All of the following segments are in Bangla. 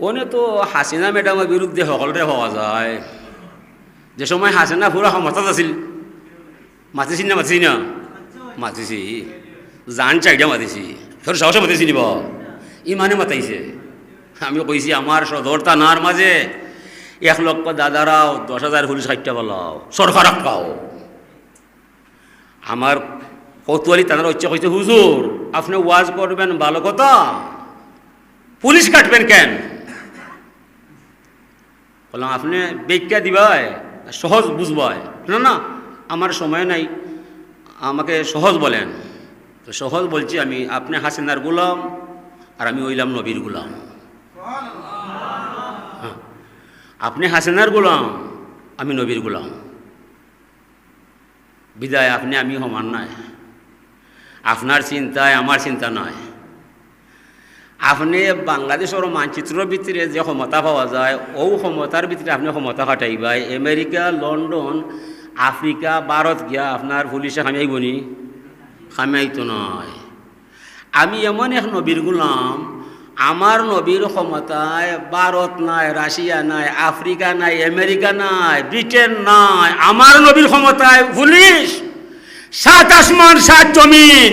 ওনে তো হাসিনা ম্যাডামের বিরুদ্ধে সকলরে হওয়া যায়। যে সময় হাসিনা পুরো ক্ষমতাত আছিল। মাতিছি না মাতিছি না? মাতিছি। জান চাইডা মাতিছি। ফের সাহসে মাতিছি নিব। ইমানে মাতাইছে আমি কইছি আমার সদর থানার মাঝে এক লক্ষ দাদারাও দশ হাজার পুলিশ ষাটটা বলাও সরকার পাও আমার কৌতূহলী তাদের হচ্ছে কইছে হুজুর আপনি ওয়াজ করবেন ভালো কথা পুলিশ কাটবেন কেন? বললাম, আপনি বেগটা দিবাই, সহজ বুঝবাই। না না, আমার সময় নাই, আমাকে সহজ বলেন। তো সহজ বলছি আমি, আপনি হাসিনার গুলাম আর আমি ওইলাম নবীর গুলাম। হ্যাঁ। আপনি হাসিনার গুলাম, আমি নবীর গুলাম। বিদায় আপনি, আমি সমান নাই। আপনার চিন্তায় আমার চিন্তা নয় আপনি বাংলাদেশের মানচিত্রের ভিতরে যে ক্ষমতা পাওয়া যায় ও ক্ষমতার ভিতরে আপনি ক্ষমতা খাটাইবাই। আমেরিকা, লন্ডন, আফ্রিকা, ভারত গিয়া আপনার পুলিশে খামিয়াইবনি খামিয়াইতো নয়। আমি এমন এক নবীর গুলাম, আমার নবীর ক্ষমতায় ভারত নাই, রাশিয়া নাই, আফ্রিকা নাই, আমেরিকা নাই, ব্রিটেন নাই, আমার নবীর ক্ষমতায় পুলিশ, সাত আসমান, সাত জমিন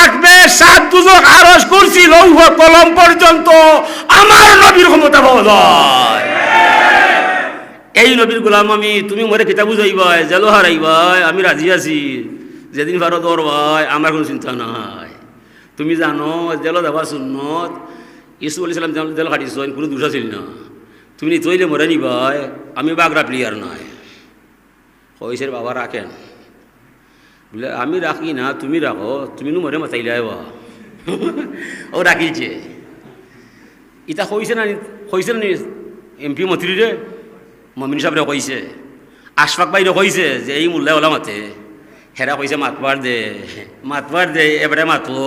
আট বে সাত দুজক আরস করছি লৌহ কলম পর্যন্ত আমার নবীর ক্ষমতা পাওয়া এই নবীর গোলাম আমি, তুমি মরে কিতাব বুঝাইবাই জেলো হারাইবাই আমি রাজি আছি। যেদিন ভারত ভাই, আমার কোনো চিন্তা নাই। তুমি জানো, জেলো দেওয়া সুন্নত, ইসু আলি সালাম জেল কাটিস কোনো দোষ ছিল না। তুমি তৈলে মরে নিবাই, আমি বাগরা প্লেয়ার নয় কইসের বাবা রাখেন? বলে, আমি রাখি না, তুমি রাখো, তুমি নো মরে মাতাইলে বা ও রাখিছে। ইটা কইছে না কইছে না এম পি মন্ত্রী রে? মমিন সাহেবরে কইছে। আশফাক বাইরে কইছে যে, এই মূল্য ওলা মাতে। হেরা কইছে মাতবার দে মাতবার দে, এবারে মাতো।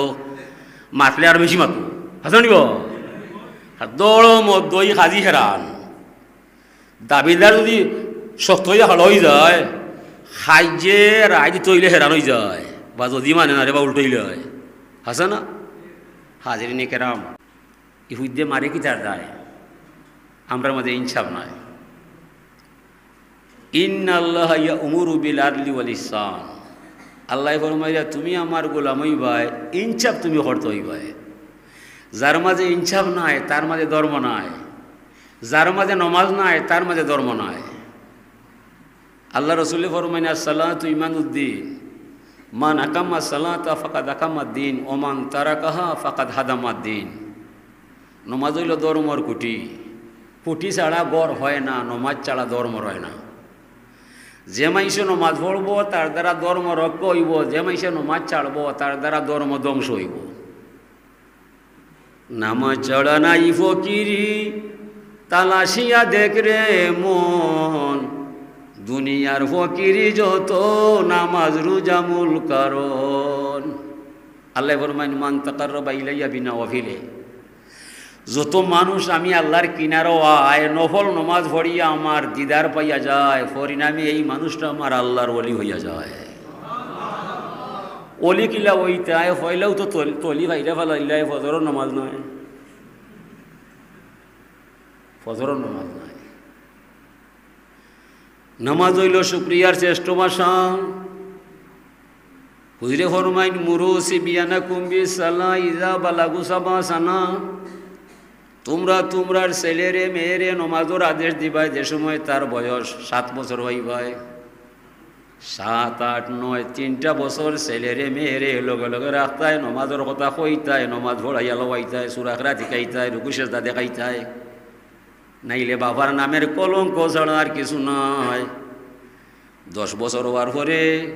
মাতলে আর বেশি মাতো। হাসান নিব দৌড় মধ্যই সাজি হেরান। দাবিদার যদি শক্ত হয়ে হাল হয়ে যায় খাইজে রাইজ তৈলে হেরান হয়ে যায়। বা যদি মানে না রে বা উল্টইলে হয় হাসা না? হাজির নে কেরাম। ইহুদ্দে মারে কি তার দায়? আমরার মধ্যে ইনসাফ নয় ইন্নাল্লাহ ইয়া উমুরু বিল আদলি ওয়াল ইহসান আল্লাহ ফরমাইয়া তুমি আমার গোলামই ভাই, ইনসাফ তুমি করতে হইবাই যার মাঝে ইনসাফ নাই, তার মাঝে ধর্ম নাই। যার মাঝে নমাজ নাই, তার মাঝে ধর্ম নাই। আল্লাহ রসুল ফরমাইন সালাত ইমান উদ্দিন মান আকাম্মা সালাত ফাকাদ দিন ওমান তারা কাহা ফাকাদ হাদামা দিন নমাজ হইল ধর্মর কুটি। কুটি ছাড়া গড় হয় না, নমাজ ছাড়া ধর্ম হয় না। যে মাইসে নমাজ পড়ব, তার দ্বারা ধর্ম রক্ষ হইব। যে মাইসে নমাজ ছাড়ব, তার দ্বারা ধর্ম ধ্বংস হইব। নামাজ চড়া নাই ফকিরি, তালাশিয়া দেখ রে মন। দুনিয়ার ফকিরি যত নামাজ রুজামুল কারণ। আল্লাহ ফরমাইন, মান তাকার বাইলাইয়া বিনা অভিলে যত মানুষ আমি আল্লাহর কিনারও আয় নফল নমাজ পড়িয়া আমার দিদার পাইয়া যায়, পরিণামে এই মানুষটা আমার আল্লাহর অলি হইয়া যায়। অলি কিলা ওইটায় হইলেও তো তলি ভাইরা ফেলাইলাই ফজরের নমাজ নয়। ফজরের নমাজ নামাজ হইল শুক্রিয়ার শ্রেষ্ঠ ভাষা হুজরে ফরমাইন, মুরুসি বিয়ানা কুম্বি সালা ইজা বালাগু সাবা সানা। তোমরা তোমরার ছেলেরে, মেয়েরে নমাজের আদেশ দিবাই, যে সময় তার বয়স সাত বছর হইবাই। সাত, আট, নয়, তিনটা বছর ছেলেরে, মেয়েরে লগে লগে রাখতায় নমাজের কথা কইতায় নমাজ ভরাইয়া লওয়াইতায় সুরাখরা শিখাইতায় রুকুশেষদা দেখাইতায় নাইলে বাবার নামের কলঙ্ক ছাড়া আর কিছু নয় দশ বছর হওয়ার পরে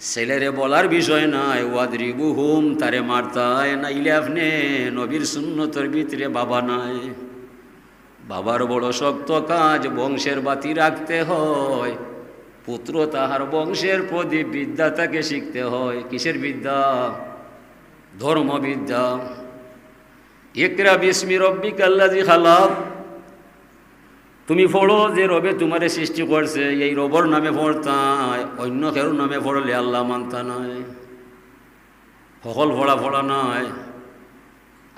ছেলেরে বলার বিষয় নাই ওয়াদরিবু হুম তারে মারতায়, নাইলে আপনি নবীর শূন্যতর ভিতরে বাবা নাই। বাবার বড় শক্ত কাজ, বংশের বাতি রাখতে হয়। পুত্র তাহার বংশের প্রদীপ বিদ্যা তাকে শিখতে হয়। কিসের বিদ্যা? ধর্মবিদ্যা। একরা বিস্মি রব্বি কাল্লাজি খালাক। তুমি পড়ো যে রবে তোমারে সৃষ্টি করছে, এই রবর নামে পড়তায়, অন্য কেউ নামে পড়লে আল্লাহ মানতা নয় সকল পড়া পড়া নয়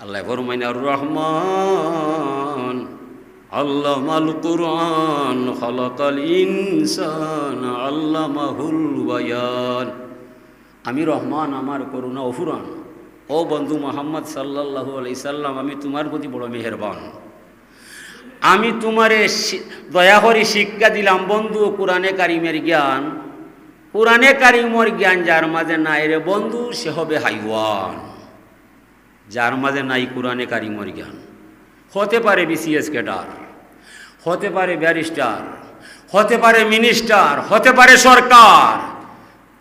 আল্লাহ ফরমাইনার রহমান, আল্লামাল কুরআন, খলাকাল ইনসান, আল্লামাহুল বায়ান। আমি রহমান, আমার করুণা অফুরান। ও বন্ধু মোহাম্মদ সাল্লাল্লাহু আলাই সাল্লাম, আমি তোমার প্রতি বড় মেহেরবান। আমি তোমারে দয়া করে শিক্ষা দিলাম, বন্ধু, কোরআনে কারিমের জ্ঞান। কোরআনে কারিমর জ্ঞান যার মাঝে নাই রে বন্ধু, সে হবে হাইওয়ান। যার মাঝে নাই কোরআনে কারিমর জ্ঞান। হতে পারে বিসিএস ক্যাডার, হতে পারে ব্যারিস্টার, হতে পারে মিনিস্টার, হতে পারে সরকার।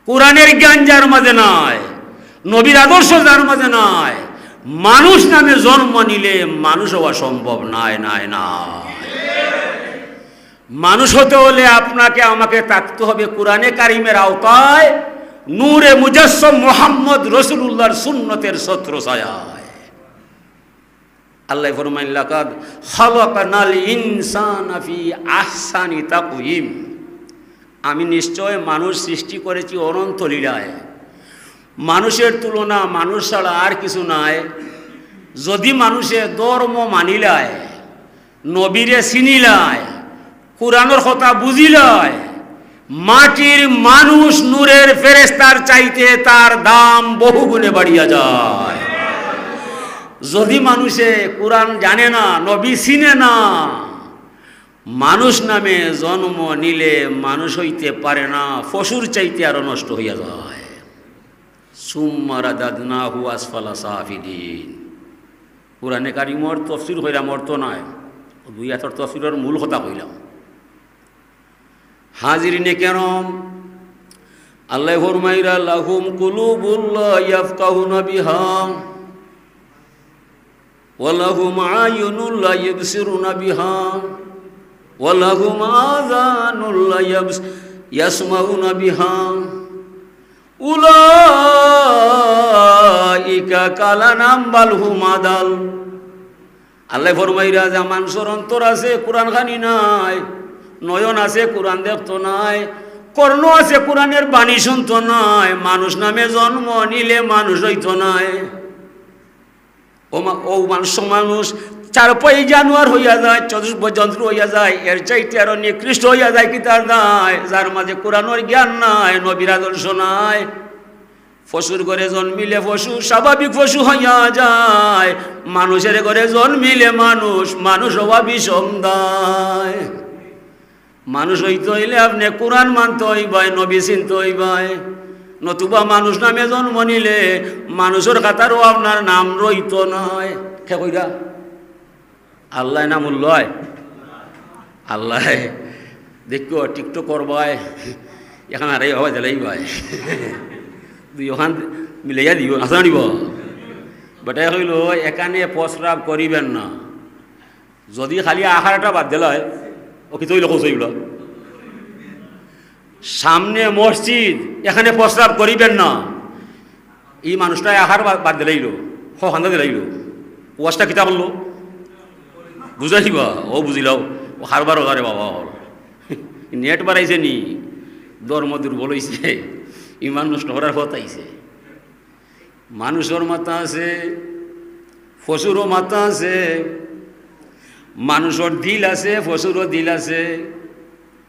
কোরআনের জ্ঞান যার মাঝে নাই, নবীর আদর্শ যার মাঝে নাই মানুষ নামে জন্ম নিলে মানুষ হওয়া সম্ভব নাই নাই না মানুষ হতে হলে আপনাকে, আমাকে থাকতে হবে কোরআনে কারিমের আওতায়, নূরে মুজাসম মোহাম্মদ রসুল্লাহর সুন্নতের ছত্র ছায়ায় আল্লাহ ফরমাইন, লাকাদ খালাকানাল ইনসানা ফি আহসানি তাকওয়িম। আমি নিশ্চয় মানুষ সৃষ্টি করেছি অনন্ত লীলায়। মানুষের তুলনা, মানুষ ছাড়া আর কিছু নাই। যদি মানুষে ধর্ম মানিলায় নবীরে চিনিলায় কোরআনের কথা বুঝিলায় মাটির মানুষ নূরের ফেরেস্তার চাইতে তার দাম বহু গুণে বাড়িয়া যায়। যদি মানুষে কোরআন জানে না, নবী চিনে না, মানুষ নামে জন্ম নিলে মানুষ হইতে পারে না পশুর চাইতে আরও নষ্ট হইয়া যায়। সুম্মারা দাদনা হু আসফালা সাহাফিদিন কোরআনে কারিমর তফসির হইলাম অর্থ নয় দুই হাতর তফসিরের মূল কথা হইলাম হাজিরিনে কেরম আল্লাহ ফরমাইরা লাহুম কুলুবুল্লাহ ইয়াফকাহুনা বিহা ولهم أعين لا يبصرون بها ولهم آذان لا يبص- يسمعون بها উলা কালা নাম বালহু মাদাল আল্লাহ ফরমাইরা যে মানুষের অন্তর আছে কোরআন খানি নাই, নয়ন আছে, কোরআন দেখতো নাই, কর্ণ আছে, কোরআনের বাণী শুনতো নাই, মানুষ নামে জন্ম নিলে মানুষ হইতো নাই। ও মানুষ মানুষ চার পাই জানোয়ার হইয়া যায় চতুর্ভ যন্ত্র হইয়া যায়, এর চাইতে আরও নিকৃষ্ট হইয়া যায় কি তার নাই? যার মাঝে কোরআনোর জ্ঞান নাই, নবীর আদর্শ নাই। পশুর ঘরে জন্মিলে পশু, স্বাভাবিক পশু হইয়া যায়। মানুষের ঘরে জন্মিলে মানুষ মানুষ হওয়া বিষম দায়। মানুষ হইতে হইলে আপনি কোরআন মানতে হইবাই, নবী চিনতে হইবাই। নতুবা মানুষ নামে জন্ম নিলে, মানুষের খাতারও আপনার নাম রইত নয় খে কইরা? আল্লাহ নাম উল্লয়। আল্লাহ, দেখো, টিকটক করবাই এখন আর হওয়া দিলাই ভাই। দুই ওখান মিলাইয়া দিও আসা নিব। বেটাই কইল এখানে প্রস্রাব করিবেন না। যদি খালি আহারটা বাদ দিলায় ও কি তৈল কৌশল সামনে মসজিদ, এখানে প্রস্রাব করিবেন না। এই মানুষটা আহার বাদ- দিলাইল হান্দা দিলাইল। ওয়াজটা কিতা বলল বুঝাইবা ও বুঝিলাও ও হারবার ওগারে বাবা হল। নেট বাড়াইছে নি? ধর্ম দুর্বল হইছে ইমান নষ্ট করার আইছে মানুষের মাথা আছে পশুরও মাথা আছে মানুষের দিল আছে পশুরও দিল আছে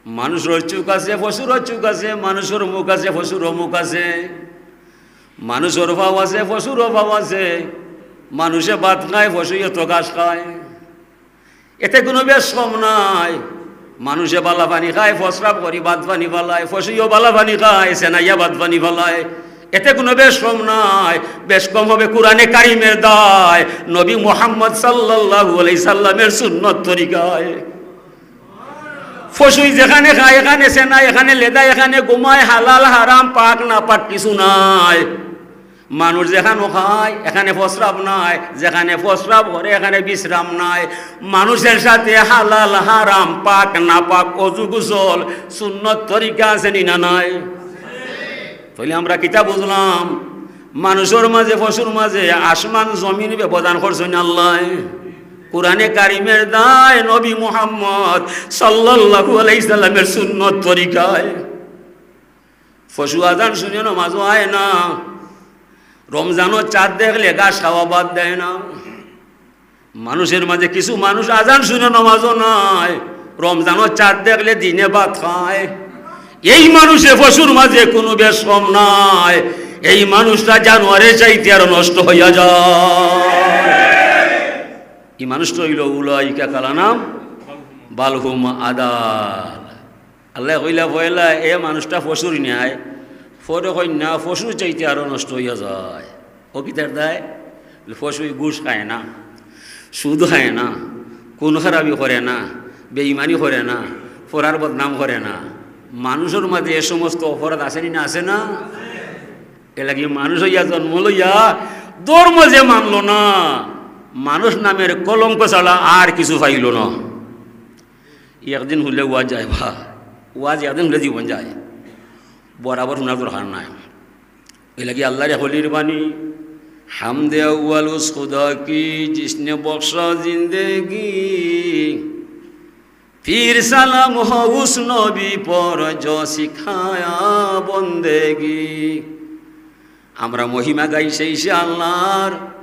মানুষের চুক আছে পশুরও চুক আছে মানুষের মুখ আছে পশুরও মুখ আছে মানুষের ভাব আছে পশুরও ভাব আছে মানুষে ভাত খায় পশুয়ে তো ঘাস খায়। এতে কোনো বেশ কম নাই। মানুষে বালা পানি খায় ফসরাপ করি বাদ পানি ফালায় ফসিও বালা পানি খায়, সেনাইয়া বাদ পানি ফালায় এতে কোনো বেশ কম নাই। বেশ কম হবে কোরআনে কারিমের দায়। নবী মোহাম্মদ সাল্লাল্লাহু আলাইহি সাল্লামের সুন্নত তরিকায়। ফসুই যেখানে খায়, এখানে সেনা এখানে লেদা এখানে ঘুমায়, হালাল, হারাম, পাক না পাক কিছু নাই। মানুষ যেখানে খায়, এখানে ফসরাব নাই, যেখানে ফসরাব করে, এখানে বিশ্রাম নাই। মানুষের সাথে হালাল, হারাম, পাক না পাক অজু গুসল সুন্নত তরিকা আছে নি না নাই? তাহলে আমরা কিতা বুঝলাম? মানুষের মাঝে, পশুর মাঝে আসমান, জমিন ব্যবধান করছেন আল্লাহ? কোরআনে কারিমের দায় নবী মুহাম্মদ সাল্লাল্লাহু আলাইহি সাল্লামের সুন্নত তরিকায়। পশু আজান শুনে নামাজও হয় না। রমজানও চাঁদ দেখলে গাছ খাওয়া বাদ দেয় না। মানুষের মাঝে কিছু মানুষ আজান শুনে নমাজও নাই, রমজানও চাঁদ দেখলে দিনে ভাত খায়। এই মানুষে পশুর মাঝে কোনো বেশম নাই, এই মানুষটা জানুয়ারে চাইতে আরও নষ্ট হইয়া যায়। এই মানুষটা হইল উলাইকা কালা নাম, বালহুম আদাল। আল্লাহ কইলা বইলা এ মানুষটা পশুর নেয় ফরে না পশুর চাইতে আরও নষ্ট হইয়া যায়। ও কি তার দেয়? পশু ঘুষ খায় না, সুদ খায় না কোন খারাপি করে না বেইমানি করে না, ফরার বদনাম করে না। মানুষের মাঝে এ সমস্ত অপরাধ আসেনি না আসে না? এ লাগি মানুষ হইয়া জন্ম লইয়া ধর্ম যে মানলো না, মানুষ নামের কলঙ্ক ছাড়া আর কিছু পাইল না। একদিন হলে ওয়াজ যায় ভা ওয়াজ একদিন হলে জীবন যায়। বরাবর শোনার দরকার নাই। এই লাগি আল্লাহর হলির বাণী, হামদে খুদা কি, জিসনে বক্সা জিন্দেগি। পীর সালাম হউস নবী পর জ বন্দেগি। আমরা মহিমা গাই সেই সে আল্লাহর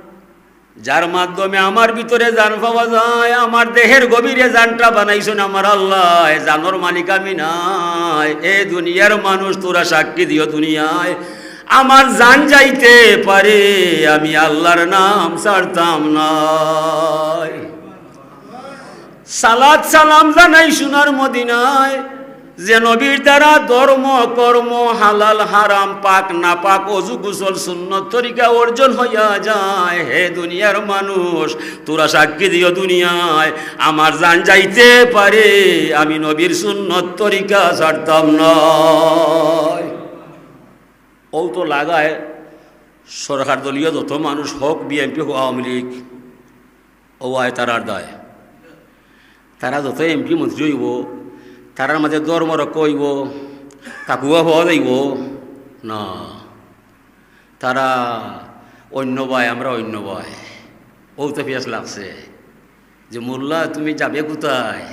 যার মাধ্যমে আমার ভিতরে জান পাওয়া যায়, আমার দেহের গভীরে জানটা বানাইছেন আমার আল্লাহ। জানোর মালিক আমি নাই। এ দুনিয়ার মানুষ, তোরা সাক্ষী দিও দুনিয়ায়। আমার জান যাইতে পারে, আমি আল্লাহর নাম ছাড়তাম নাই। সালাদ সালাম জানাই সোনার মদিনায়। যে নবীর দ্বারা ধর্ম, কর্ম, হালাল, হারাম, পাক না পাক অজু, গুসল, সুন্নত তরিকা অর্জন হইয়া যায়। হে দুনিয়ার মানুষ, তোরা সাক্ষী দিও দুনিয়ায়। আমার জান যাইতে পারে, আমি নবীর সুন্নত তরিকা ছাড়তাম নয়। ও তো লাগায়, সরকার দলীয় যত মানুষ হোক, বিএনপি হোক, আওয়ামী লীগ ও আয় তারার দায়। তারা যত এমপি, মন্ত্রী হইব তারার মাঝে ধর্ম রক্ষ হইব কাকুয়া হওয়া যাইব না তারা অন্য বয় আমরা অন্য বয় ও তো পেঁয়াজ লাগছে যে মোল্লা তুমি যাবে কোথায়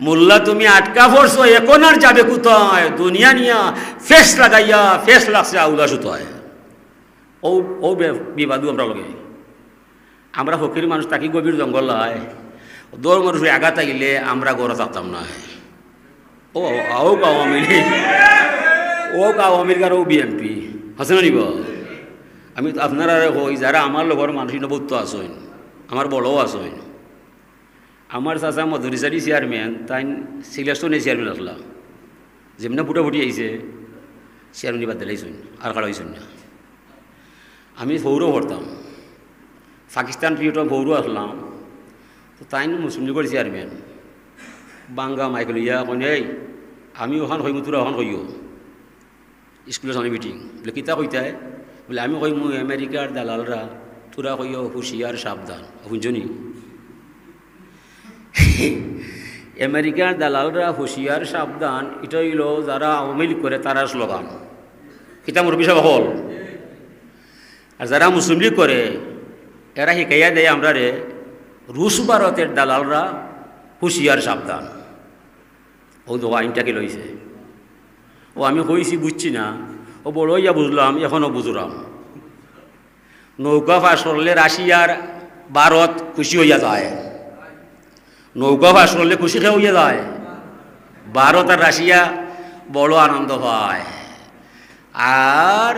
মোল্লা তুমি আটকা পড়ছো এখন আর যাবে কোথায় দুনিয়া নিয়া ফেস লাগাইয়া ফেস লাগছে আউলা সুতায় ও ও বিবাদু আমরা লগে আমরা ফকির মানুষ তাকি গভীর জঙ্গল হয় দৌড় মানুষ আঘাত আহিলে আমরা গড়ে থাকতাম না ও ও আওয়ামী লীগ ও আওয়ামী লীগ আর ও বিএনপি আছে না নিব? আমি আপনারা হই যারা আমার লগর মানুষ নবত্ব আসইন আমার বড়ও আসইন আমার চাচা মধুরিচারি চেয়ারম্যান তাই সিলেকশনে চেয়ারম্যান আসলাম যেমনি ফুটা ফুটি আইছে চেয়ারম্যান বাদ দিলাইছুন আর কাড়া হয়েছুন না। আমি ফৌরও পড়তাম পাকিস্তান পিরিয়ড ফৌরও আসলাম তো তাই মুসলিম লীগের চেয়ারম্যান বাঙ্গা মাইকেল ইয়া কইন এই, আমি ওখান কইমু তোরা ওখান কইও স্কুলের সামনে মিটিং বলে, কিতা কইতাই বলে, আমি কইমু আমেরিকার দালালরা তোরা কইও হুশিয়ার সাবধান শুনছনি আমেরিকার দালালরা হুশিয়ার সাবধান এটা হইল যারা আওয়ামী লীগ করে তারা স্লোগান কিতা মুরব্বী সাহেব হল? আর যারা মুসলিম লীগ করে এরা শিকাইয়া দেয় আমরা রে রুশ ভারতের দালালরা হুশিয়ার সাবধান। ও তো আইনটাকে লইছে। ও আমি হইছি বুঝছি না। ও বড় ইয়া বুঝলাম এখনও বুঝলাম নৌকা ফাঁস করলে রাশিয়ার ভারত খুশি হইয়া যায়। নৌকা ফাঁস করলে খুশি খেয়ে হইয়া যায়। ভারত আর রাশিয়া বড় আনন্দ হয় আর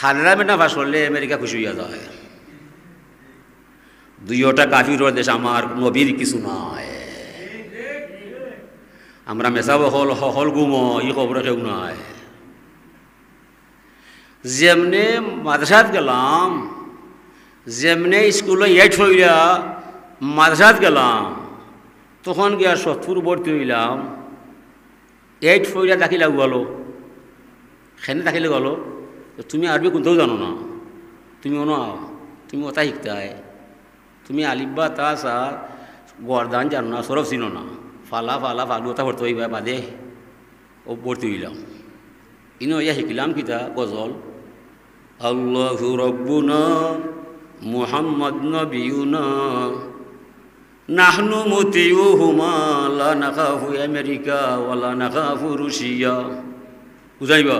হানরা বেনা ফাঁস করলে আমেরিকা খুশি হইয়া যায়। দুইটা কাফির দেশ, আমার নবীর কিছু নাই। আমরা মেসাব হল হল গুম ই খবর কেউ নাই যেমনে মাদ্রাসাত গেলাম যেমনে স্কুলে এইট হইলা মাদ্রাসাত গেলাম তখন গিয়া সৎপুর ভর্তি হইলাম এইট ফইলা দাখিলা গেল সেনে দাখিলে গেল তুমি আরবি কোনটাও জানো না তুমি অন তুমি ওটা শিখতে তুমি আলিব্বা তা সা গরদান জানো না সরফ চিনো না ফালা ফালা ফালু ওটা ভর্তি হইবা বাদে ও ভর্তি হইলাম ইনো ইয়া শিকিলাম কিতা, গজল। আল্লাহ রব্বুনা মুহাম্মদ নবিউনা নাহনু মতিউ হুমা লা নাখাফু আমেরিকা ওয়ালা নাখাফু রুশিয়া বুঝাইবা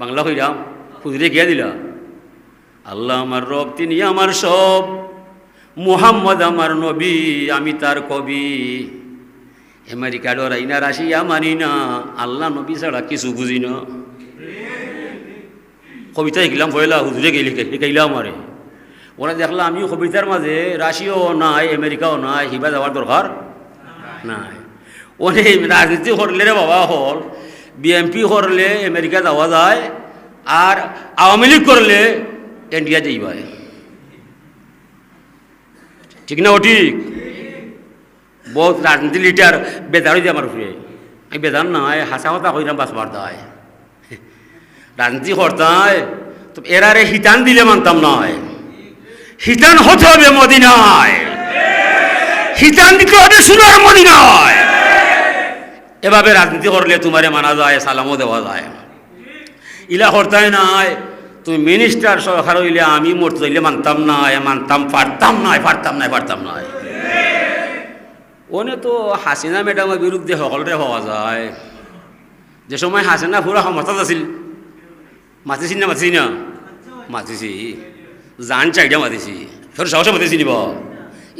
বাংলা কইরাম খুঁজরে গিয়া দিলা? আল্লাহ আমার রব তিনি আমার সব মুহাম্মদ আমার নবী, আমি তার কবি। আমেরিকা ডরাই না রাশিয়া মানি না। আল্লাহ নবী ছাড়া কিছু বুঝি না। কবিতা শিখলাম পয়লা হুজুরে গেলি শিখাইলাম আমারে। ওরা দেখলাম আমিও কবিতার মাঝে রাশিয়াও নাই, আমেরিকাও নাই, হিবা যাওয়ার দরকার নাই। ওনে রাজনীতি করলে রে বাবা, হল। বিএমপি করলে আমেরিকা যাওয়া যায়, আর আওয়ামী লীগ করলে ইন্ডিয়া যাইবায় ঠিক না ও ঠিক? বহুত রাজনীতি লিডার বেদার হয়ে যায় আমার উপরে আমি বেদার নয় হাসা কথা কইলাম বাঁচবার দায় রাজনীতি করতায় তো এরারে হিতান দিলে মানতাম নয় হিতান হতে হবে মদিনায় হিতান দিতে হবে সোনার মদিনায় এভাবে রাজনীতি করলে তোমারে মানা যায় সালামও দেওয়া যায়। ইলা হরতায় নাই তুমি মিনিস্টার সরকার হইলে আমি মরতে হইলে মানতাম না মানতাম পারতাম না পারতাম না পারতাম না ওনে তো হাসিনা ম্যাডামের বিরুদ্ধে সকলরে হওয়া যায়। যে সময় হাসিনা পুরা ক্ষমতা আছিল। মাতিছি না মাতিছি না? মাতিছি জান চাইডা মাতিছি তোর সাহসে মাতিছি নিব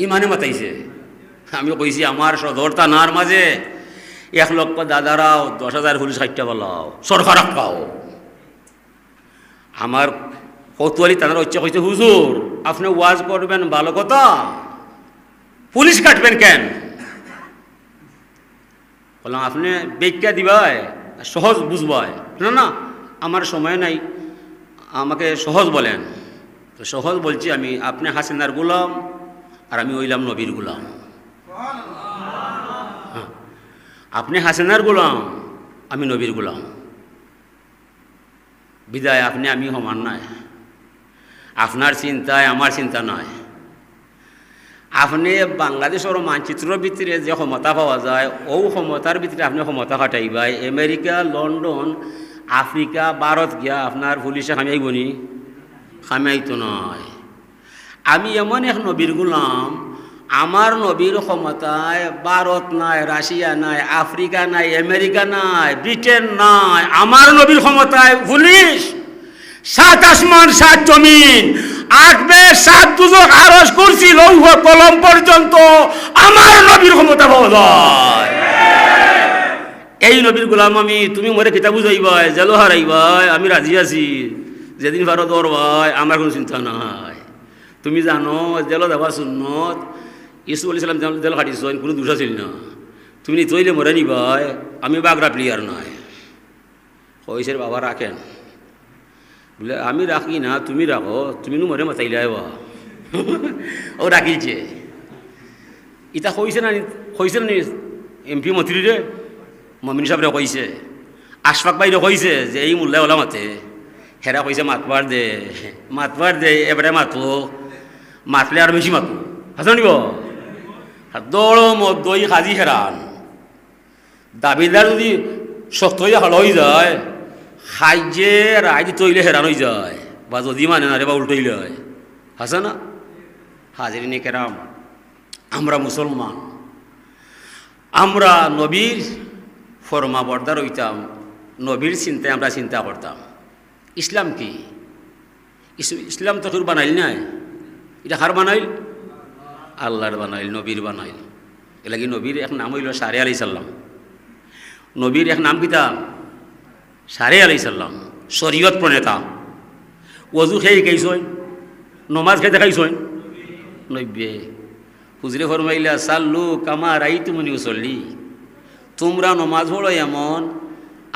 ইমানে মাতাইছে। আমি কইছি আমার সদর থানার মাঝে এক লক্ষ দাদারাও দশ হাজার পুলিশ ষাটটা বলাও সরকার পাও আমার কৌতূহলী তাদের ইচ্ছা কইছে হুজুর আপনি ওয়াজ করবেন ভালো কথা পুলিশ কাটবেন কেন? বললাম, আপনি বেজ্ঞা দিবাই, সহজ বুঝবাই। না না, আমার সময় নাই, আমাকে সহজ বলেন। তো সহজ বলছি, আমি আপনি হাসিনার গোলাম, আর আমি ওইলাম নবীর গোলাম। হ্যাঁ। আপনি হাসিনার গোলাম, আমি নবীর গোলাম। বিদায় আপনি, আমি সমান নয় আপনার চিন্তায়, আমার চিন্তা নয় আপনি বাংলাদেশের মানচিত্রের ভিতরে যে ক্ষমতা পাওয়া যায় ও ক্ষমতার ভিতরে আপনি ক্ষমতা খাটাইবাই আমেরিকা, লন্ডন, আফ্রিকা, ভারত গিয়া আপনার পুলিশে খামিয়াইব নি খামিয়াইতো নয়। আমি এমন এক নবীর গুলাম, আমার নবীর ক্ষমতায় ভারত নাই, রাশিয়া নাই, আফ্রিকা নাই, আমেরিকা নাই, ব্রিটেন নাই, আমার নবীর ক্ষমতায় পুলিশ, সাত আসমান, সাত জমিন আট বে সাত দুজক আরস করছি লৌহ কলম পর্যন্ত। আমার নবীর ক্ষমতা পাওয়া যায় এই নবীর গোলাম আমি, তুমি মরে কিতাব বুঝাইবাই জেলো হারাইবাই, আমি রাজি আছি। যেদিন ভারত দরবাই আমার কোনো চিন্তা নাই। তুমি জানো জেলো যাবা সুন্নত। ইসু আলি জেল খাটিস কোনো দুষা ছিল না। তুমি তৈলে মরে নিবাই, আমি বাগরা প্লেয়ার নয় কইসের বাবা রাখেন। বলে আমি রাখি না, তুমি রাখো, তুমি নু মরে মাতাইলে আইবা। ও রাখিছে। ইটা কইছে না কইছে না এমপি মন্ত্রী রে? মমিন সাহেবরে কইছে। আশফাক বাইরে কইছে যে, এই মূল্যায় ওলা মাতে। হেরা কইছে মাতবার দে মাতবার দে, এবারে মাতো। মাতলে আর বেশি মাতো। হাসন নিব? দৌড় মদ্দই খাজি হেরান। দাবিদার যদি শক্ত হয়ে হল হয়ে যায় খাইজে রাইজ তৈলে হেরান হয়ে যায়, বা যদি মানে না রে বা উল্টইলে হয় হাসে না? হাজিরিনে কেরাম। আমরা মুসলমান। আমরা নবীর ফরমা বর্দার হইতাম নবীর চিন্তায় আমরা চিন্তা করতাম। ইসলাম কি? ইস- ইসলাম তো তোর বানাইল নাই? এটা কার বানাইল? আল্লাহর বানাইল, নবীর বানাইল। এলাকি নবীর এক নাম হইল সারে আলি সাল্লাম নবীর এক নাম কিতা সারে আলি সাল্লাম শরীয়ত প্রণেতা। ওজু খেয়ে খাইছই নমাজ খেয়ে দেখাইছই নব্বে হুজরে ফরমাইলা, সাল্লু কামা রাই তুমি চল্লি তোমরা নমাজ পড়ো এমন,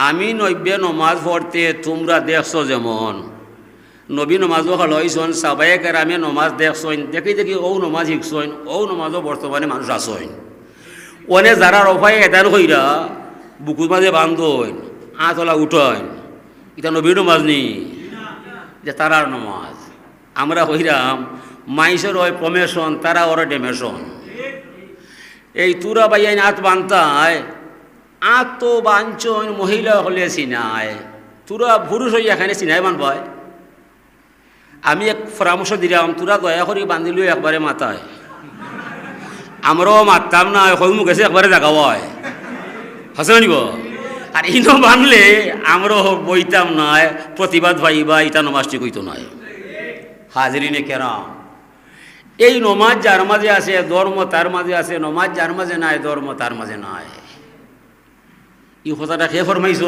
আমি নব্বে নমাজ পড়তে তোমরা দেখছ যেমন। নবী নমাজও হলইছন সাবাই কেরামে নমাজ দেখছইন, দেখি দেখি ও নমাজ শিখছইন, ও নমাজও বর্তমানে মানুষ আসইন ওনে যারা রফাই এদান হইরা, বুকুর মাঝে বান্ধইন। আতলা উঠইন এটা নবীর নমাজ নি? যে তারার নমাজ। আমরা হইরাম মাইসের হয় প্রমেশন, তারা ওরা ডেমেশন। এই তুরা বাইয়াইন আত বান্তায়, আত তো বাঞ্চন মহিলা হলে চিনায় তুরা পুরুষ হইয়া এখানে চিনাই বানবায়। আমি এক পরামর্শ দিলাম, তোরা দয়া করে বান্ধিল একবারে মাথায়। আমরাও মারতাম না হই মুখ এসে একবারে দেখাও হয় হাসে নিব? আর ইনো বানলে আমরাও বইতাম নয়, প্রতিবাদ ভাইবা ইটা নমাজটি কইতো নয়। হাজরিনে কেরাম। এই নমাজ যার মাঝে আছে, ধর্ম তার মাঝে আছে, নমাজ যার মাঝে নাই, ধর্ম তার মাঝে নাই। এই কথাটা খেয়ে ফরমাইছ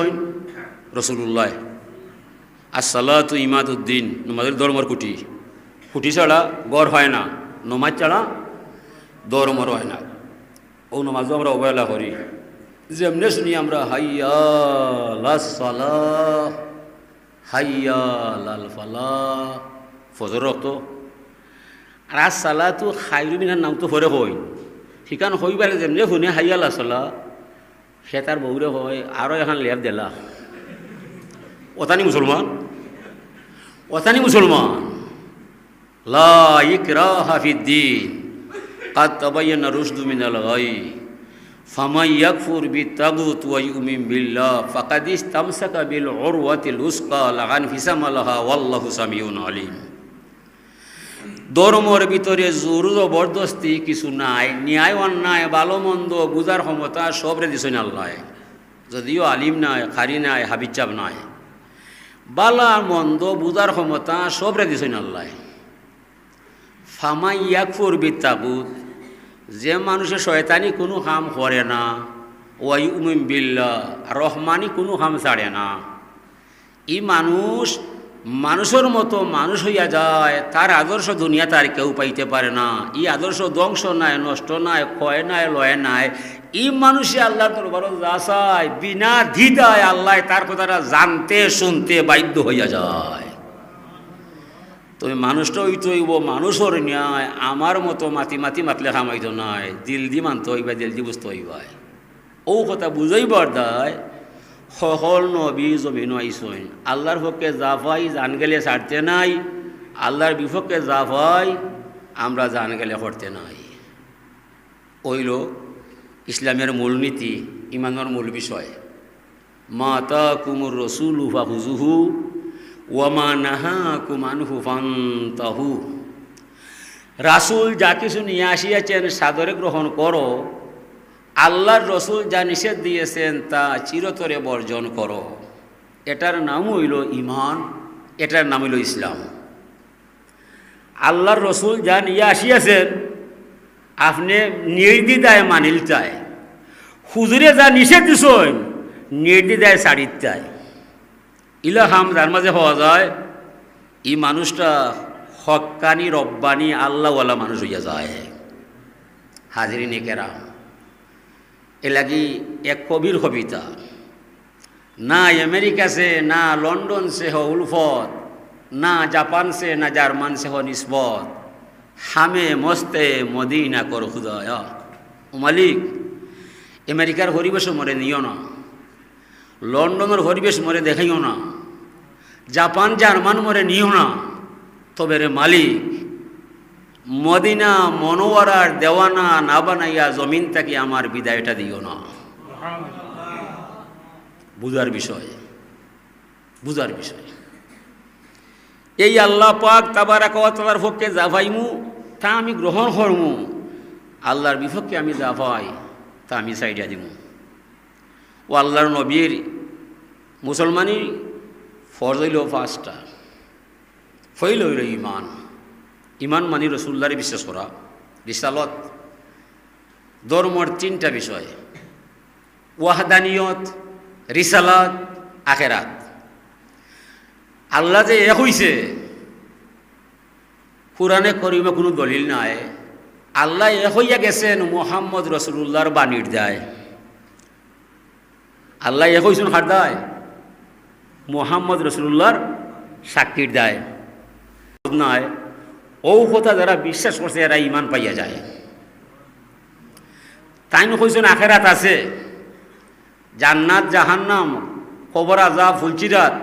রসুল্লাহ আসসালাতু ইমাদুদ্দিন, নমাজের ধর্মর কুটি। কুটি ছাড়া গড় হয় না, নমাজ ছাড়া ধর্মর হয় না। ও নমাজও আমরা অবহেলা করি। যেমনে শুনি আমরা হাইয়ালা হাইয়াল ফালা ফজর রক্ত। আর আজ সালা তো খাইরু মিনার নাম তো ভরে হইন শিকান হইবার যেমনে শুনে হাইয়াল আসলা সে তার বউরে হয় আরও এখন লেপ দেলা। অতানি মুসলমান? অতানি মুসলমান? লা ইকরা হাফিদ্দিন কাত তবাইয়া রুশ দুমিনাল হয় ফামাই ইয়াকফুর বি তাগুত ওয়াইউমিম বিল্লাহ ফাকাদিস তামসাকা বিল উরওয়াতিল উসকা, লাগান ফিসামালাহা, ওয়াল্লাহু সামিউন আলিম। ধর্মর ভিতরে জোর জবরদস্তি কিছু নাই, ন্যায় অন্যায় ভালো মন্দ বুঝার ক্ষমতা সবরে দিছই আল্লাহ। যদিও আলিম নাই, খারি নাই হাবিচাব নাই। বালা, মন্দ, বুঝার ক্ষমতা সবরে দিছই আল্লাহ। ফামাই ইয়াকফুর বি তাগুত যে মানুষের শয়তানি কোনো কাম করে না ওয়াই উমিম বিল্লা রহমানি কোনো কাম ছাড়ে না। ই মানুষ, মানুষের মতো মানুষ হইয়া যায়, তার আদর্শ দুনিয়া তার কেউ পাইতে পারে না। ই আদর্শ ধ্বংস নাই, নষ্ট নাই, ক্ষয় নাই, লয় নাই। ই মানুষে আল্লাহ দরবারত যা চায়, বিনা দ্বিধায় আল্লাহ তার কথাটা জানতে, শুনতে বাধ্য হইয়া যায়। তুমি মানুষটা হইতে হইব মানুষের ন্যায়, আমার মতো মাতি মাতি মাতলে খামাইতো নাই। দিল দি মানতে হইবা, দিল দি বুঝতে হইবাই ও কথা বুঝাইবার দায়, সকল নবী জমিন আইসইন। আল্লাহর পক্ষে জাফাই জান গেলে ছাড়তে নাই, আল্লাহর বিপক্ষে জাফাই আমরা জান গেলে করতে নাই। ওইল ইসলামের মূলনীতি, ইমানের মূল বিষয়। মাতা কুমুর রসুল উফা হুজুহু ওয়ামা নাহা কুমানহু ফান্তাহু। রাসুল যা কিছু নিয়ে আসিয়াছেন, সাদরে গ্রহণ করো। আল্লাহর রসুল যা নিষেধ দিয়েছেন, তা চিরতরে বর্জন করো। এটার নাম হইল ইমান এটার নাম হইল ইসলাম। আল্লাহর রসুল যা নিয়ে আসিয়াছেন, আপনি নির্দিদায় মানিল চায় হুজুরে যা নিষেধ দিছেন, নির্দিদায় চায় ইলা হাম যার মাঝে হওয়া যায়, এই মানুষটা হকানি, রব্বানি, আল্লাহওয়ালা মানুষ হইয়া যায়। হাজিরি নেকেরাম এ লাগি এক কবির কবিতা। না আমেরিকা সে, না লন্ডন সে হ উলফত, না জাপান সে, না জার্মান সে হ নিসবত। হামে মস্তে মদিনা কর খুদয় ও মালিক, আমেরিকার পরিবেশ মরে নিও না। লন্ডনের পরিবেশ মরে দেখাইও না। জাপান জার্মান মরে নিও না। তবে রে মালিক, মদিনা মনোয়ারার দেওয়ানা না বানাইয়া জমিন তাকে আমার বিদায়টা দিও না। বুঝার বিষয় বুঝার বিষয়। এই আল্লাহ পাক তাবারা কওয়াতার পক্ষে জাভাইমু তা আমি গ্রহণ করমু। আল্লাহর বিপক্ষে আমি জাভাই তা আমি সাইডিয়া দিমু। ও আল্লাহর নবীর মুসলমানি ফরজ হইল পাঁচটা ফইল হইল ইমান ইমান মানি রসুল্লারে বিশ্বাস করা। বিশালত ধর্মর তিনটা বিষয়। ওয়াহদানিয়ত, রিসালাত, আখেরাত। আল্লাহ যে এক হইছে, কোরআনে করিমে কোনো দলিল নাই। আল্লাহ এক হইয়া গেছেন, মোহাম্মদ রসুল্লাহর বাণীর দেয়। আল্লাহ এক হইছেন হার দেয়। মোহাম্মদ রসুল্লাহর সাক্ষীর দেয়। নয় কথা যারা বিশ্বাস করছে এরা ইমান পাইয়া যায়। তাই কইছেন, আখেরাত আছে। জান্নাত, জাহান্নাম, কবর আজা ফুলচিরাত,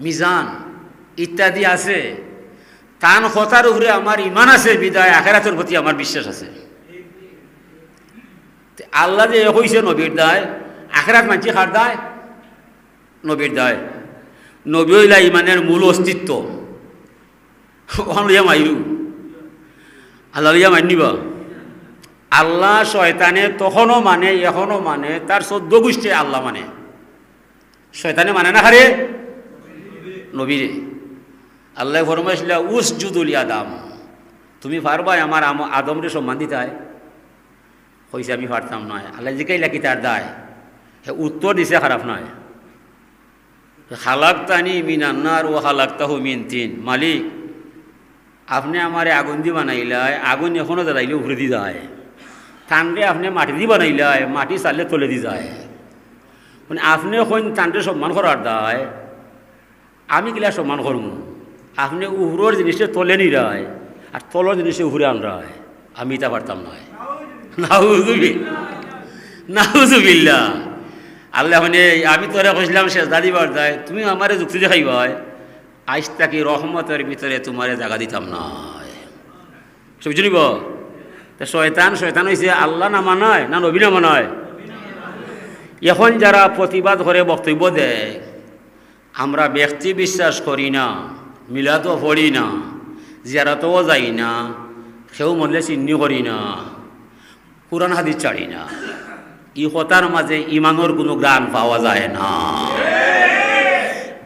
মিজান ইত্যাদি আছে। তান কথার উপরে আমার ইমান আছে, বিদায়, আখেরাতের প্রতি আমার বিশ্বাস আছে। আল্লাহ যে হইছে নবীর দায়, আখেরাত মানছি খার দায়? নবীর দায়। নবী হইলা ইমানের মূল অস্তিত্ব। লইয়া মাইরু। আল্লাহ লইয়া মানিবা আল্লাহ শয়তানে তখনও মানে এখনও মানে তার চোদ্দ গোষ্ঠী আল্লাহ মানে। শয়তানে মানে না হারে? নবীরে। আল্লাহ ফরমাইছিল উস জুদুল দাম তুমি পারবাই আমার আম- আদমরে সম্মান দিতাই কইছে, আমি পারতাম নয়। আল্লাহ জিকাইলা কি তার দায়? উত্তর দিছে, খারাপ নয়। হালাক্তানি মিনান্নার ও হালাক্তাহু মিন তিন। মালিক, আপনি আমারে আগুন দি বানাইলাই, আগুন এখনও জ্বালাইলে উপরে দি যায়। টানরে আপনি মাটি দি বানাইলাই, মাটি চাললে তলে দি যায়। মানে আপনি এখন টানরে সম্মান করার দায়, আমি কিলা সম্মান করব আপনি উহরোর জিনিসটা তলে নি রায় আর তলর জিনিসে উহরে আন রায় আমি এটা পারতাম নয় নাউজুবি নাউজুবিল্লা আল্লাহ মানে আমি তোরা কইছিলাম শেষ দাদি বার্তায় তুমি আমারে যুক্তি দেখাইবাই আজ তাকে রহমতের ভিতরে তোমারে জায়গা দিতাম না। সব শুনিব তা শয়তান শয়তান হয়েছে আল্লাহ না মানায়, না নবী না মানায়? এখন যারা প্রতিবাদ করে বক্তব্য দেয়, আমরা ব্যক্তি বিশ্বাস করি না মিলাতো পড়ি না, জিয়ারাতও যাই না সেও মরলে চিহ্নি করি না, কোরআন হাদিস ছাড়ি না। ই কথার মাঝে ইমানোর কোনো গ্রাণ পাওয়া যায় না।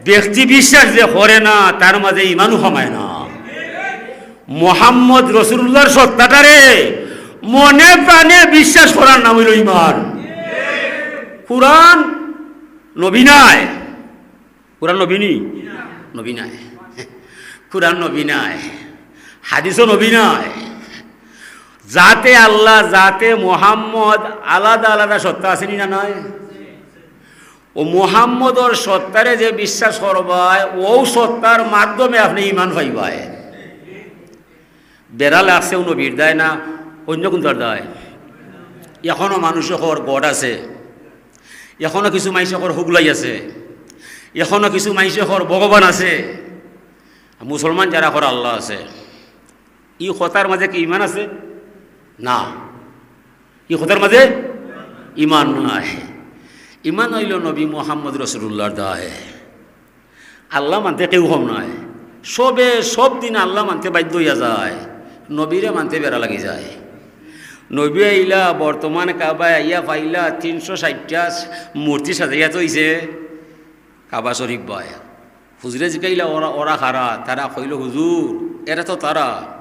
ব্যক্তি বিশ্বাস যে করে না, তার মাঝে ইমানও কমায় না। মোহাম্মদ রসুল্লাহর সত্তাটারে মনে প্রাণে বিশ্বাস করার নাম হইল ইমান। কোরআন নবী নাই। কোরআন নবী নি? নবী নাই। কোরআন নবী হাদিসও যাতে আল্লাহ যাতে মোহাম্মদ আলাদা আলাদা সত্তা আসেনি না নয় ও মোহাম্মদর সত্তারে যে বিশ্বাস করবায় ও সত্তার মাধ্যমে আপনি ইমান পাইবায় বেড়াল আসছেও নবীর দেয় না, অন্য কোনটার দেয়? এখনও মানুষের গড আছে। এখনও কিছু মাইসের হুগলাই আছে। এখনও কিছু মাইসের ভগবান আছে। মুসলমান যারা কর আল্লাহ আছে। ই কথার মাঝে কি ইমান আছে? না। ই কথার মাঝে? ইমান নাই ইমান হইল নবী মোহাম্মদ রসুল্লাহর দায় আল্লাহ মানতে কেউ কম নয় সবে সব দিন আল্লাহ মানতে বাধ্য হইয়া যায়। নবীরে মানতে বেড়া লাগি যায়। নবী আইলা, বর্তমান কাবা আইয়া পাইলা তিনশো ষাটটা মূর্তি সাজাইয়া তৈছে কাবা শরীফ বয়। হুজুরে জিকাইলা, ওরা ওরা খারা, তারা কইল, হুজুর, এরা তো তারা।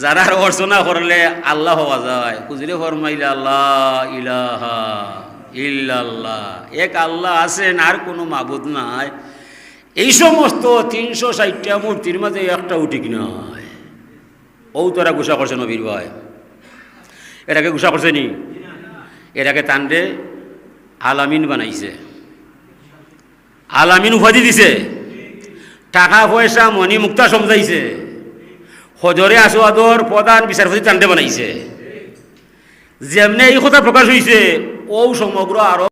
যারা অর্চনা করলে আল্লাহ হওয়া যায় হুজুরে ফরমাইলা আল্লাহ ইলাহা ইল্লাল্লাহ। এক আল্লাহ আছেন, আর কোনো মাবুদ নাই। এই সমস্ত তিনশো ষাটটা মূর্তির মাঝে একটা উঠিক নয় ও তোরা গুসা করছে নবীর ভাই। এটাকে গুসা করছে নি? এটাকে তান্ডে আলামিন বানাইছে। আলামিন উপাধি দিছে। টাকা পয়সা মণি মুক্তা সমজাইছে হজরে আসোয়াদর প্রধান বিচারপতি টান্ডে বানাইছে। যেমনি এই কথা প্রকাশ হয়েছে ও সমগ্র আরব